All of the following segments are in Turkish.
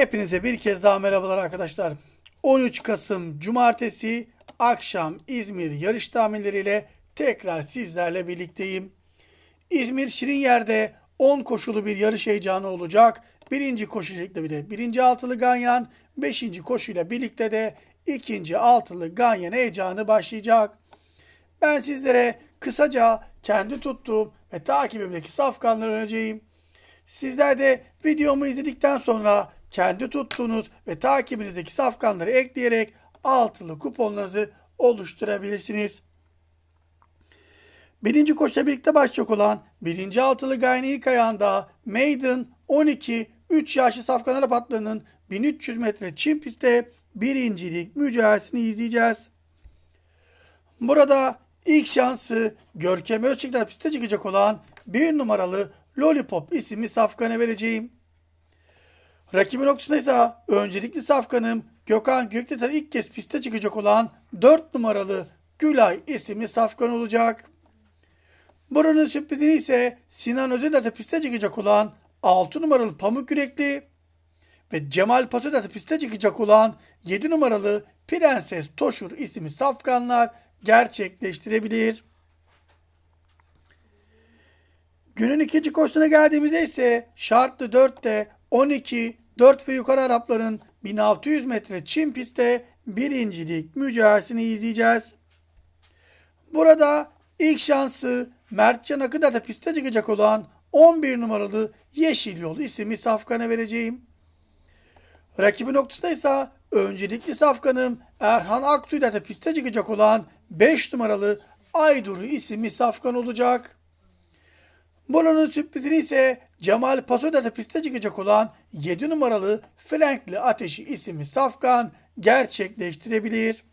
Hepinize bir kez daha merhabalar arkadaşlar. 13 Kasım Cumartesi akşam İzmir yarış tahminleriyle tekrar sizlerle birlikteyim. İzmir Şirinyer'de 10 koşulu bir yarış heyecanı olacak. Birinci koşuyla bile birinci altılı Ganyan, beşinci koşuyla birlikte de ikinci altılı Ganyan heyecanı başlayacak. Ben sizlere kısaca kendi tuttuğum ve takibimdeki safkanları önereceğim. Sizler de videomu izledikten sonra kendi tuttuğunuz ve takibinizdeki safkanları ekleyerek altılı kuponlarınızı oluşturabilirsiniz. Birinci koşuyla birlikte başlayacak olan birinci altılı Gayen ilk ayağında Maiden 12 3 yaşlı Safkan Arap atlarının 1300 metre çim pistte birincilik mücadelesini izleyeceğiz. Burada ilk şansı Görkem Özçikler piste çıkacak olan bir numaralı Lollipop isimli safkana vereceğim. Rakibi noktasında ise öncelikli safkanım Gökhan Göktepe ilk kez piste çıkacak olan 4 numaralı Gülay isimli safkan olacak. Buranın sürprizini ise Sinan Özdağ piste çıkacak olan 6 numaralı Pamuk Yürekli ve Cemal Pasodas piste çıkacak olan 7 numaralı Prenses Toşur isimli safkanlar gerçekleştirebilir. Günün ikinci koşusuna geldiğimizde ise şartlı 4'te 12, 4 ve yukarı Arapların 1600 metre çim pistte birincilik mücadelesini izleyeceğiz. Burada ilk şansı Mertcan Akıdata piste çıkacak olan 11 numaralı Yeşil Yol isimli safkana vereceğim. Rakibi noktasında ise öncelikli safkanım Erhan Aktü'de de piste çıkacak olan 5 numaralı Ayduru isimli safkan olacak. Buranın sürprizini ise Cemal Paso'da piste çıkacak olan 7 numaralı Frankli Ateşi isimli safkan gerçekleştirebilir.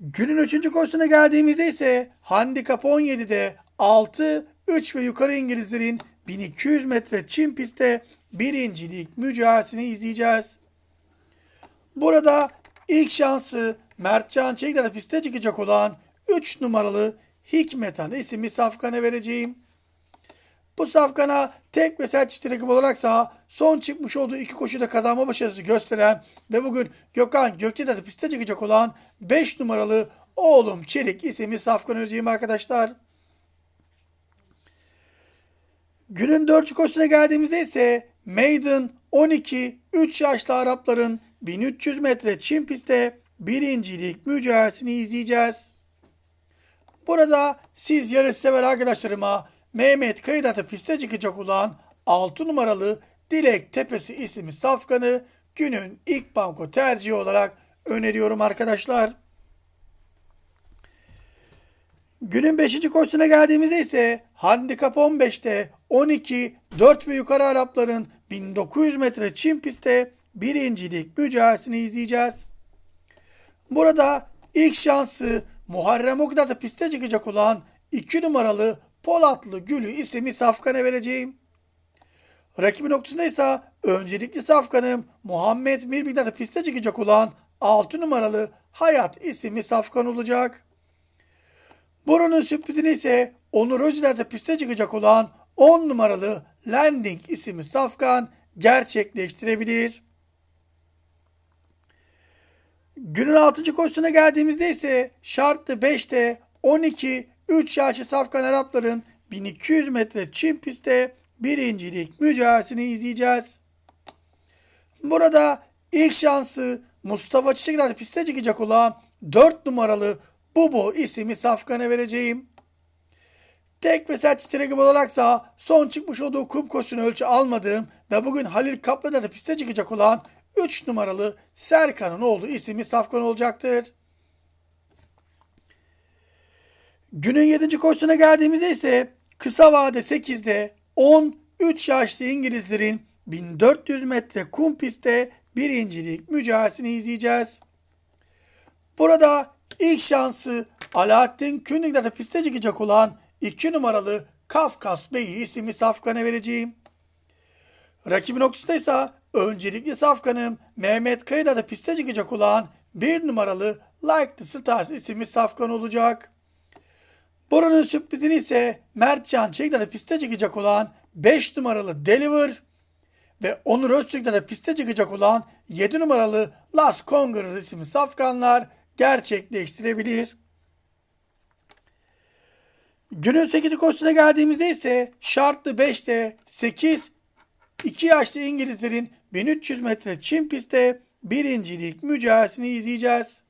Günün 3. koşusuna geldiğimizde ise handikap 17'de 6, 3 ve yukarı İngilizlerin 1200 metre çim pistte birincilik mücadelesini izleyeceğiz. Burada ilk şansı Mertcan Çelikler'de piste çıkacak olan 3 numaralı Hikmetan isimli safkana vereceğim. Bu safkana tek ve sert çift rakip olaraksa son çıkmış olduğu iki koşuda kazanma başarısı gösteren ve bugün Gökhan Gökçe'de piste çıkacak olan 5 numaralı Oğlum Çelik isimli safkan vereceğim arkadaşlar. Günün dördüncü koşusuna geldiğimizde ise Maiden 12 3 yaşlı Arapların 1300 metre çim pistte birincilik mücadelesini izleyeceğiz. Burada siz yarış sever arkadaşlarıma Mehmet Kayıdat'ı piste çıkacak olan 6 numaralı Dilek Tepesi isimli safkanı günün ilk banko tercihi olarak öneriyorum arkadaşlar. Günün 5. koşusuna geldiğimizde ise handikap 15'te 12 4 ve yukarı Arapların 1900 metre çim pistte birincilik mücadelesini izleyeceğiz. Burada ilk şansı Muharrem Okdat'a piste çıkacak olan 2 numaralı Polatlı Gülü isimli safkana vereceğim. Rakibi noktasında ise öncelikli safkanım Muhammed Mirbigdat'a piste çıkacak olan 6 numaralı Hayat isimli safkan olacak. Buranın sürprizini ise Onur Özler'de piste çıkacak olan 10 numaralı Landing isimli safkan gerçekleştirebilir. Günün 6. koşusuna geldiğimizde ise şartlı 5'te 12 3 yaşlı Safkan Arapların 1200 metre çim pistte birincilik mücadelesini izleyeceğiz. Burada ilk şansı Mustafa Çiçekler piste çıkacak olan 4 numaralı Bubo isimli Safkan'a vereceğim. Tek ve sert çiçek olaraksa son çıkmış olduğu kum koşusunu ölçü almadığım ve bugün Halil Kaplı'da da piste çıkacak olan 3 numaralı Serkan'ın oğlu isimli Safkan olacaktır. Günün 7. koşusuna geldiğimizde ise kısa vade 8'de 10 3 yaşlı İngilizlerin 1400 metre kum pistte birincilik mücadelesini izleyeceğiz. Burada ilk şansı Alaaddin Kündig'de piste çıkacak olan 2 numaralı Kafkas Bey'i isimli safkana vereceğim. Rakibi noktasında ise öncelikli safkanım Mehmet Kayı'da da piste çıkacak olan 1 numaralı Like the Stars isimli safkan olacak. Buranın sürprizini ise Mertcan Çelik'te piste çıkacak olan 5 numaralı Deliver ve Onur Öztürk'te de piste çıkacak olan 7 numaralı Las Conqueror isimli safkanlar gerçekleştirebilir. Günün 8. koşusuna geldiğimizde ise şartlı 5'te 8 2 yaşlı İngilizlerin 1300 metre çim pistte birincilik mücadelesini izleyeceğiz.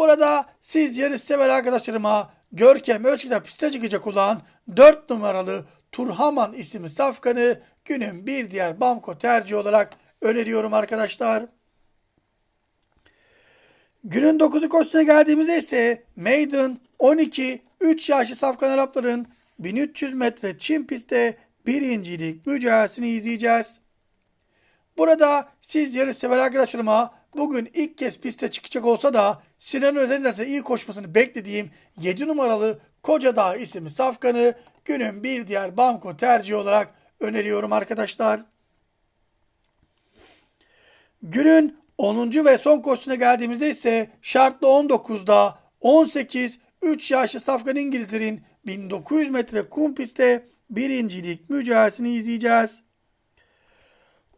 Burada siz yarış sever arkadaşlarıma Görkem Özçık'ta piste çıkacak olan 4 numaralı Turhaman isimli safkanı günün bir diğer banko tercihi olarak öneriyorum arkadaşlar. Günün 9'u koşusuna geldiğimizde ise Maiden 12 3 yaşlı safkan Arapların 1300 metre çim pistte birincilik mücadelesini izleyeceğiz. Burada siz yarış sever arkadaşlarıma bugün ilk kez piste çıkacak olsa da Sinan Özen'den iyi koşmasını beklediğim 7 numaralı Kocadağ isimli safkanı günün bir diğer banko tercihi olarak öneriyorum arkadaşlar. Günün 10. ve son koşusuna geldiğimizde ise şartlı 19'da 18 3 yaşlı safkan İngilizlerin 1900 metre kum pistte birincilik mücadelesini izleyeceğiz.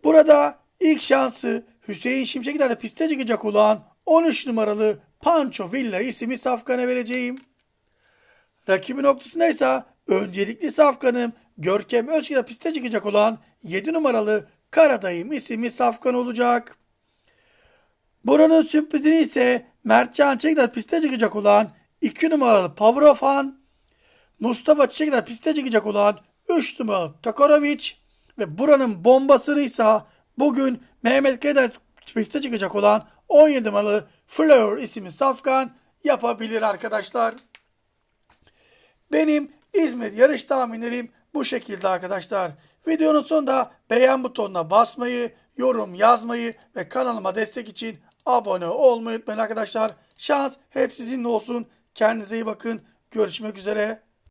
Burada ilk şansı Hüseyin Şimşek'le de piste çıkacak olan 13 numaralı Pancho Villa isimli safkana vereceğim. Rakibi noktasında ise öncelikli safkanım Görkem Özçı'da piste çıkacak olan 7 numaralı Karadayım isimli safkan olacak. Buranın sürprizini ise Mertcan Çekler piste çıkacak olan 2 numaralı Pavrofan, Mustafa Çiçekler piste çıkacak olan 3 numaralı Tokorovic ve buranın bombasını ise bugün Mehmet Keder piste çıkacak olan 17 numaralı Flower isimli safkan yapabilir arkadaşlar. Benim İzmir yarış tahminlerim bu şekilde arkadaşlar. Videonun sonunda beğen butonuna basmayı, yorum yazmayı ve kanalıma destek için abone olmayı unutmayın arkadaşlar. Şans hep sizinle olsun. Kendinize iyi bakın. Görüşmek üzere.